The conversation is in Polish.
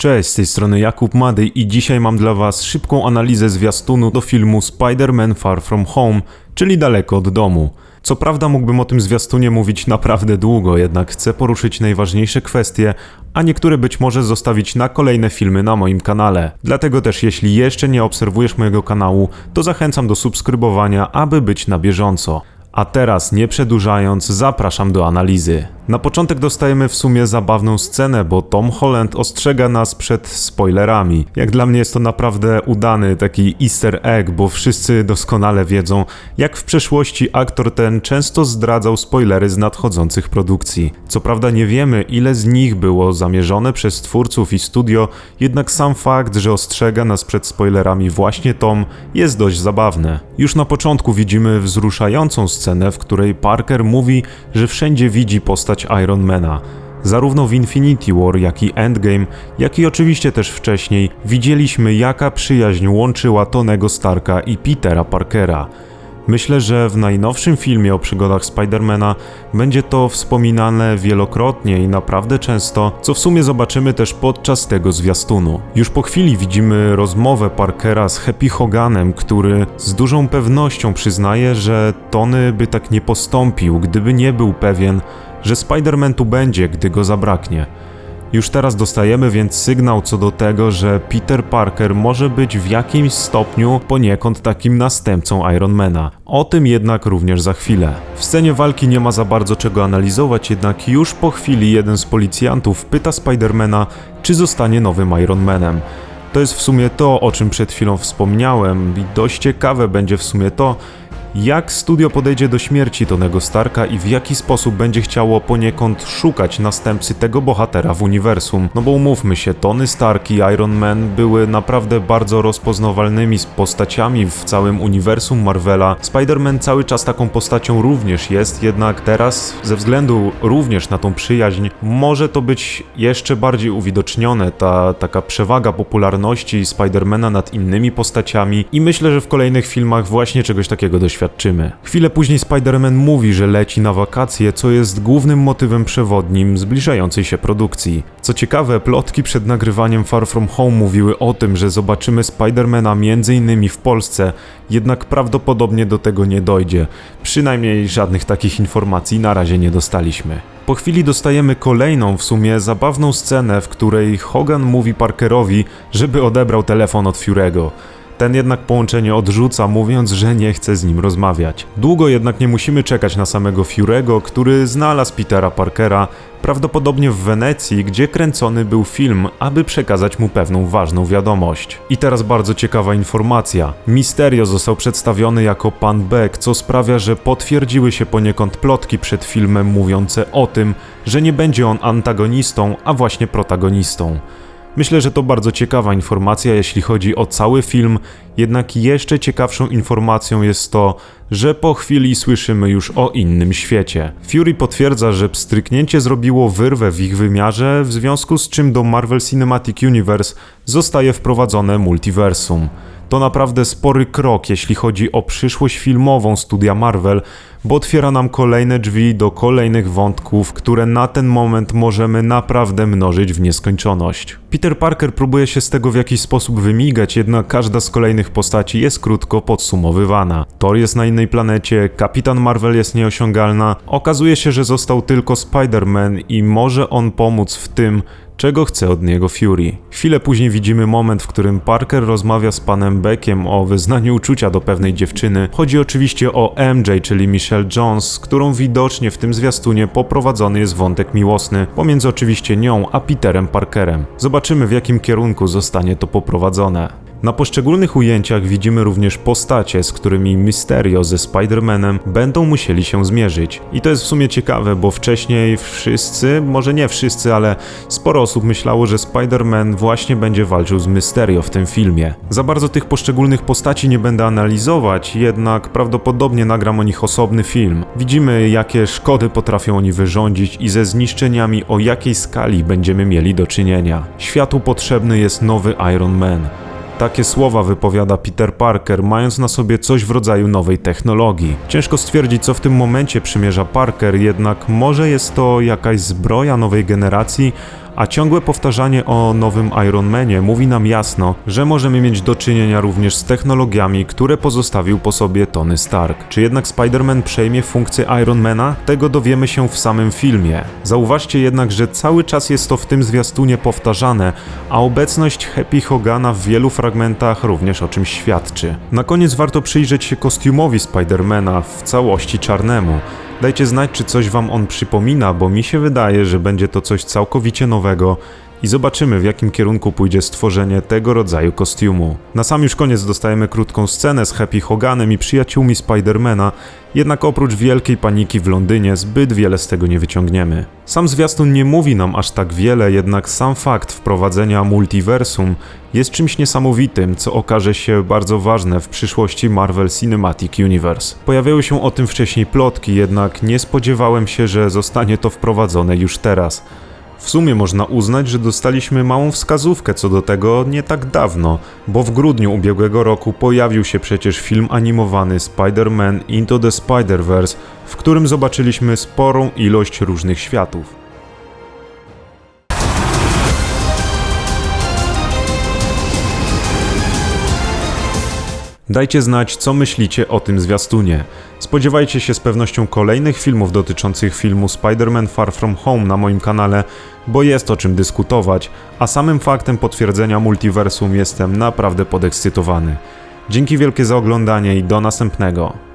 Cześć, z tej strony Jakub Mady i dzisiaj mam dla Was szybką analizę zwiastunu do filmu Spider-Man Far From Home, czyli Daleko od domu. Co prawda mógłbym o tym zwiastunie mówić naprawdę długo, jednak chcę poruszyć najważniejsze kwestie, a niektóre być może zostawić na kolejne filmy na moim kanale. Dlatego też jeśli jeszcze nie obserwujesz mojego kanału, to zachęcam do subskrybowania, aby być na bieżąco. A teraz, nie przedłużając, zapraszam do analizy. Na początek dostajemy w sumie zabawną scenę, bo Tom Holland ostrzega nas przed spoilerami. Jak dla mnie jest to naprawdę udany taki easter egg, bo wszyscy doskonale wiedzą, jak w przeszłości aktor ten często zdradzał spoilery z nadchodzących produkcji. Co prawda nie wiemy, ile z nich było zamierzone przez twórców i studio, jednak sam fakt, że ostrzega nas przed spoilerami właśnie Tom, jest dość zabawne. Już na początku widzimy wzruszającą scenę, w której Parker mówi, że wszędzie widzi postać Ironmana. Zarówno w Infinity War, jak i Endgame, jak i oczywiście też wcześniej, widzieliśmy jaka przyjaźń łączyła Tonego Starka i Petera Parkera. Myślę, że w najnowszym filmie o przygodach Spidermana będzie to wspominane wielokrotnie i naprawdę często, co w sumie zobaczymy też podczas tego zwiastunu. Już po chwili widzimy rozmowę Parkera z Happy Hoganem, który z dużą pewnością przyznaje, że Tony by tak nie postąpił, gdyby nie był pewien, że Spider-Man tu będzie, gdy go zabraknie. Już teraz dostajemy więc sygnał co do tego, że Peter Parker może być w jakimś stopniu poniekąd takim następcą Ironmana. O tym jednak również za chwilę. W scenie walki nie ma za bardzo czego analizować, jednak już po chwili jeden z policjantów pyta Spidermana, czy zostanie nowym Ironmanem. To jest w sumie to, o czym przed chwilą wspomniałem i dość ciekawe będzie w sumie to, jak studio podejdzie do śmierci Tonego Starka i w jaki sposób będzie chciało poniekąd szukać następcy tego bohatera w uniwersum. No bo umówmy się, Tony Stark i Iron Man były naprawdę bardzo rozpoznawalnymi postaciami w całym uniwersum Marvela. Spider-Man cały czas taką postacią również jest, jednak teraz ze względu również na tą przyjaźń może to być jeszcze bardziej uwidocznione, ta taka przewaga popularności Spidermana nad innymi postaciami i myślę, że w kolejnych filmach właśnie czegoś takiego doświadczymy Chwilę później Spider-Man mówi, że leci na wakacje, co jest głównym motywem przewodnim zbliżającej się produkcji. Co ciekawe, plotki przed nagrywaniem Far From Home mówiły o tym, że zobaczymy Spidermana m.in. w Polsce, jednak prawdopodobnie do tego nie dojdzie. Przynajmniej żadnych takich informacji na razie nie dostaliśmy. Po chwili dostajemy kolejną w sumie zabawną scenę, w której Hogan mówi Parkerowi, żeby odebrał telefon od Fury'ego. Ten jednak połączenie odrzuca, mówiąc, że nie chce z nim rozmawiać. Długo jednak nie musimy czekać na samego Fury'ego, który znalazł Petera Parkera, prawdopodobnie w Wenecji, gdzie kręcony był film, aby przekazać mu pewną ważną wiadomość. I teraz bardzo ciekawa informacja. Mysterio został przedstawiony jako pan Beck, co sprawia, że potwierdziły się poniekąd plotki przed filmem mówiące o tym, że nie będzie on antagonistą, a właśnie protagonistą. Myślę, że to bardzo ciekawa informacja, jeśli chodzi o cały film, jednak jeszcze ciekawszą informacją jest to, że po chwili słyszymy już o innym świecie. Fury potwierdza, że pstryknięcie zrobiło wyrwę w ich wymiarze, w związku z czym do Marvel Cinematic Universe zostaje wprowadzone multiversum. To naprawdę spory krok, jeśli chodzi o przyszłość filmową studia Marvel, bo otwiera nam kolejne drzwi do kolejnych wątków, które na ten moment możemy naprawdę mnożyć w nieskończoność. Peter Parker próbuje się z tego w jakiś sposób wymigać, jednak każda z kolejnych postaci jest krótko podsumowywana. Thor jest na innej planecie, Kapitan Marvel jest nieosiągalna, okazuje się, że został tylko Spider-Man i może on pomóc w tym, czego chce od niego Fury. Chwilę później widzimy moment, w którym Parker rozmawia z panem Beckiem o wyznaniu uczucia do pewnej dziewczyny. Chodzi oczywiście o MJ, czyli Michelle Jones, którą widocznie w tym zwiastunie poprowadzony jest wątek miłosny pomiędzy oczywiście nią a Peterem Parkerem. Zobaczymy w jakim kierunku zostanie to poprowadzone. Na poszczególnych ujęciach widzimy również postacie, z którymi Mysterio ze Spider-Manem będą musieli się zmierzyć. I to jest w sumie ciekawe, bo wcześniej wszyscy, może nie wszyscy, ale sporo osób myślało, że Spider-Man właśnie będzie walczył z Mysterio w tym filmie. Za bardzo tych poszczególnych postaci nie będę analizować, jednak prawdopodobnie nagram o nich osobny film. Widzimy, jakie szkody potrafią oni wyrządzić i ze zniszczeniami o jakiej skali będziemy mieli do czynienia. Światu potrzebny jest nowy Iron Man. Takie słowa wypowiada Peter Parker, mając na sobie coś w rodzaju nowej technologii. Ciężko stwierdzić, co w tym momencie przymierza Parker, jednak może jest to jakaś zbroja nowej generacji, A ciągłe powtarzanie o nowym Iron Manie mówi nam jasno, że możemy mieć do czynienia również z technologiami, które pozostawił po sobie Tony Stark. Czy jednak Spider-Man przejmie funkcję Ironmana? Tego dowiemy się w samym filmie. Zauważcie jednak, że cały czas jest to w tym zwiastunie powtarzane, a obecność Happy Hogana w wielu fragmentach również o czymś świadczy. Na koniec warto przyjrzeć się kostiumowi Spidermana w całości czarnemu. Dajcie znać, czy coś wam on przypomina, bo mi się wydaje, że będzie to coś całkowicie nowego i zobaczymy, w jakim kierunku pójdzie stworzenie tego rodzaju kostiumu. Na sam już koniec dostajemy krótką scenę z Happy Hoganem i przyjaciółmi Spidermana, jednak oprócz wielkiej paniki w Londynie zbyt wiele z tego nie wyciągniemy. Sam zwiastun nie mówi nam aż tak wiele, jednak sam fakt wprowadzenia multiversum jest czymś niesamowitym, co okaże się bardzo ważne w przyszłości Marvel Cinematic Universe. Pojawiały się o tym wcześniej plotki, jednak nie spodziewałem się, że zostanie to wprowadzone już teraz. W sumie można uznać, że dostaliśmy małą wskazówkę co do tego nie tak dawno, bo w grudniu ubiegłego roku pojawił się przecież film animowany Spider-Man Into the Spider-Verse, w którym zobaczyliśmy sporą ilość różnych światów. Dajcie znać, co myślicie o tym zwiastunie. Spodziewajcie się z pewnością kolejnych filmów dotyczących filmu Spider-Man Far From Home na moim kanale, bo jest o czym dyskutować, a samym faktem potwierdzenia multiversum jestem naprawdę podekscytowany. Dzięki wielkie za oglądanie i do następnego.